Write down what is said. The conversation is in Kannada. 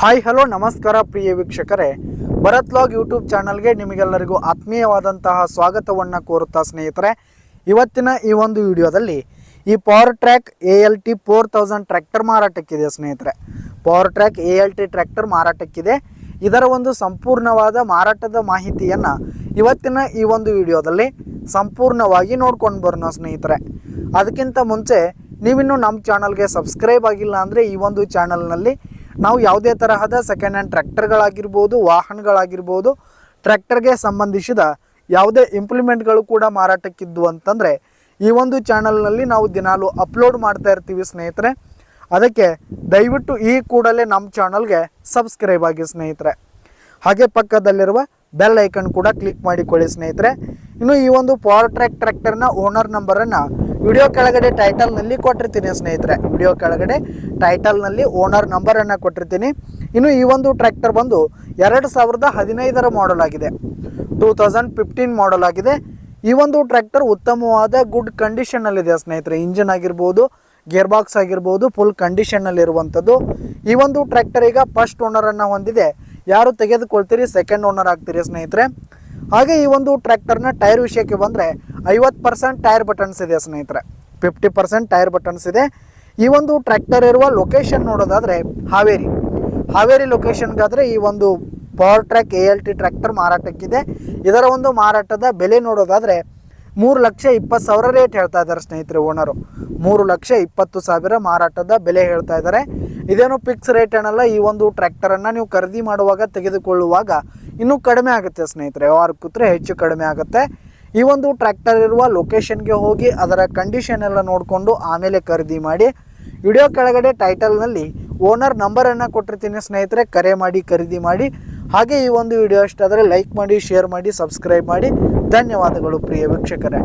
ಹಾಯ್, ಹಲೋ, ನಮಸ್ಕಾರ ಪ್ರಿಯ ವೀಕ್ಷಕರೇ. ಭರತ್ ಲಾಗ್ ಯೂಟ್ಯೂಬ್ ಚಾನಲ್ಗೆ ನಿಮಗೆಲ್ಲರಿಗೂ ಆತ್ಮೀಯವಾದಂತಹ ಸ್ವಾಗತವನ್ನು ಕೋರುತ್ತಾ ಸ್ನೇಹಿತರೆ. ಇವತ್ತಿನ ಈ ಒಂದು ವಿಡಿಯೋದಲ್ಲಿ ಈ power track A L T four thousand tractor ಮಾರಾಟಕ್ಕಿದೆ ಸ್ನೇಹಿತರೆ. Power track A L T tractor ಮಾರಾಟಕ್ಕಿದೆ. ಇದರ ಒಂದು ಸಂಪೂರ್ಣವಾದ ಮಾರಾಟದ ಮಾಹಿತಿಯನ್ನು ಇವತ್ತಿನ ಈ ಒಂದು ವಿಡಿಯೋದಲ್ಲಿ ಸಂಪೂರ್ಣವಾಗಿ ನೋಡ್ಕೊಂಡು ಬರೋಣ ಸ್ನೇಹಿತರೆ. ಅದಕ್ಕಿಂತ ಮುಂಚೆ ನೀವಿನ್ನೂ ನಮ್ಮ ಚಾನಲ್ಗೆ ಸಬ್ಸ್ಕ್ರೈಬ್ ಆಗಿಲ್ಲ ಅಂದರೆ ಈ ಒಂದು ಚಾನಲ್ನಲ್ಲಿ ನಾವು ಯಾವುದೇ ತರಹದ ಸೆಕೆಂಡ್ ಹ್ಯಾಂಡ್ ಟ್ರ್ಯಾಕ್ಟರ್ಗಳಾಗಿರ್ಬೋದು ವಾಹನಗಳಾಗಿರ್ಬೋದು ಟ್ರ್ಯಾಕ್ಟರ್ಗೆ ಸಂಬಂಧಿಸಿದ ಯಾವುದೇ ಇಂಪ್ಲಿಮೆಂಟ್ಗಳು ಕೂಡ ಮಾರಾಟಕ್ಕಿದ್ದು ಅಂತಂದರೆ, ಈ ಒಂದು ಚಾನಲ್ನಲ್ಲಿ ನಾವು ದಿನಾಲು ಅಪ್ಲೋಡ್ ಮಾಡ್ತಾ ಇರ್ತೀವಿ ಸ್ನೇಹಿತರೆ. ಅದಕ್ಕೆ ದಯವಿಟ್ಟು ಈ ಕೂಡಲೇ ನಮ್ಮ ಚಾನಲ್ಗೆ ಸಬ್ಸ್ಕ್ರೈಬ್ ಆಗಿ ಸ್ನೇಹಿತರೆ. ಹಾಗೆ ಪಕ್ಕದಲ್ಲಿರುವ ಬೆಲ್ ಐಕನ್ ಕೂಡ ಕ್ಲಿಕ್ ಮಾಡಿಕೊಳ್ಳಿ ಸ್ನೇಹಿತರೆ. ಇನ್ನು ಈ ಒಂದು ಪವರ್ ಟ್ರ್ಯಾಕ್ ಟ್ರ್ಯಾಕ್ಟರ್ನ ಓನರ್ ನಂಬರನ್ನು ವಿಡಿಯೋ ಕೆಳಗಡೆ ಟೈಟಲ್ನಲ್ಲಿ ಕೊಟ್ಟಿರ್ತೀನಿ ಸ್ನೇಹಿತರೆ. ವಿಡಿಯೋ ಕೆಳಗಡೆ ಟೈಟಲ್ನಲ್ಲಿ ಓನರ್ ನಂಬರನ್ನು ಕೊಟ್ಟಿರ್ತೀನಿ. ಇನ್ನು ಈ ಒಂದು ಟ್ರ್ಯಾಕ್ಟರ್ ಬಂದು ಎರಡು ಸಾವಿರದ ಹದಿನೈದರ ಮಾಡಲ್ ಆಗಿದೆ. ಟೂ ತೌಸಂಡ್ ಫಿಫ್ಟೀನ್ ಮಾಡಲ್ ಆಗಿದೆ. ಈ ಒಂದು ಟ್ರ್ಯಾಕ್ಟರ್ ಉತ್ತಮವಾದ ಗುಡ್ ಕಂಡೀಷನ್ನಲ್ಲಿದೆ ಸ್ನೇಹಿತರೆ. ಇಂಜಿನ್ ಆಗಿರ್ಬೋದು ಗೇರ್ ಬಾಕ್ಸ್ ಆಗಿರ್ಬೋದು ಫುಲ್ ಕಂಡೀಷನ್ನಲ್ಲಿರುವಂಥದ್ದು ಈ ಒಂದು ಟ್ರ್ಯಾಕ್ಟರ್ ಈಗ ಫಸ್ಟ್ ಓನರನ್ನು ಹೊಂದಿದೆ. ಯಾರು ತೆಗೆದುಕೊಳ್ತೀರಿ? ಸೆಕೆಂಡ್ ಓನರ್ ಆಗ್ತೀರಿ ಸ್ನೇಹಿತರೆ. ಹಾಗೆ ಈ ಒಂದು ಟ್ರ್ಯಾಕ್ಟರ್ನ ಟೈರ್ ವಿಷಯಕ್ಕೆ ಬಂದರೆ ಐವತ್ತು ಪರ್ಸೆಂಟ್ ಟೈರ್ ಬಟನ್ಸ್ ಇದೆ ಸ್ನೇಹಿತರೆ. ಫಿಫ್ಟಿ ಪರ್ಸೆಂಟ್ ಟೈರ್ ಬಟನ್ಸ್ ಇದೆ. ಈ ಒಂದು ಟ್ರ್ಯಾಕ್ಟರ್ ಇರುವ ಲೊಕೇಶನ್ ನೋಡೋದಾದರೆ ಹಾವೇರಿ. ಹಾವೇರಿ ಲೊಕೇಶನ್ಗಾದರೆ ಈ ಒಂದು power track A L T tractor ಮಾರಾಟಕ್ಕಿದೆ. ಇದರ ಒಂದು ಮಾರಾಟದ ಬೆಲೆ ನೋಡೋದಾದರೆ ಮೂರು ಲಕ್ಷ ಇಪ್ಪತ್ತು ಸಾವಿರ ರೇಟ್ ಹೇಳ್ತಾ ಇದ್ದಾರೆ ಸ್ನೇಹಿತರೆ ಓನರು. ಮೂರು ಲಕ್ಷ ಇಪ್ಪತ್ತು ಸಾವಿರ ಮಾರಾಟದ ಬೆಲೆ ಹೇಳ್ತಾ ಇದ್ದಾರೆ. ಇದೇನು ಫಿಕ್ಸ್ ರೇಟ್ ಏನಲ್ಲ, ಈ ಒಂದು ಟ್ರ್ಯಾಕ್ಟರನ್ನು ನೀವು ಖರೀದಿ ಮಾಡುವಾಗ ತೆಗೆದುಕೊಳ್ಳುವಾಗ ಇನ್ನೂ ಕಡಿಮೆ ಆಗುತ್ತೆ ಸ್ನೇಹಿತರೆ. ಯಾರು ಕೂತ್ರೆ ಹೆಚ್ಚು ಕಡಿಮೆ ಆಗುತ್ತೆ. ಈ ಒಂದು ಟ್ರ್ಯಾಕ್ಟರ್ ಇರುವ ಲೊಕೇಶನ್ಗೆ ಹೋಗಿ ಅದರ ಕಂಡೀಷನ್ ಎಲ್ಲ ನೋಡಿಕೊಂಡು ಆಮೇಲೆ ಖರೀದಿ ಮಾಡಿ ವಿಡಿಯೋ ಕೆಳಗಡೆ ಟೈಟಲ್ನಲ್ಲಿ ಓನರ್ ನಂಬರನ್ನು ಕೊಟ್ಟಿರ್ತೀನಿ ಸ್ನೇಹಿತರೆ, ಕರೆ ಮಾಡಿ, ಖರೀದಿ ಮಾಡಿ. ಹಾಗೆ ಈ ಒಂದು ವಿಡಿಯೋ ಇಷ್ಟ ಲೈಕ್ ಮಾಡಿ ಶೇರ್ ಮಾಡಿ ಸಬ್ಸ್ಕ್ರೈಬ್ ಮಾಡಿ. ಧನ್ಯವಾದಗಳು ಪ್ರಿಯ ವೀಕ್ಷಕರೇ.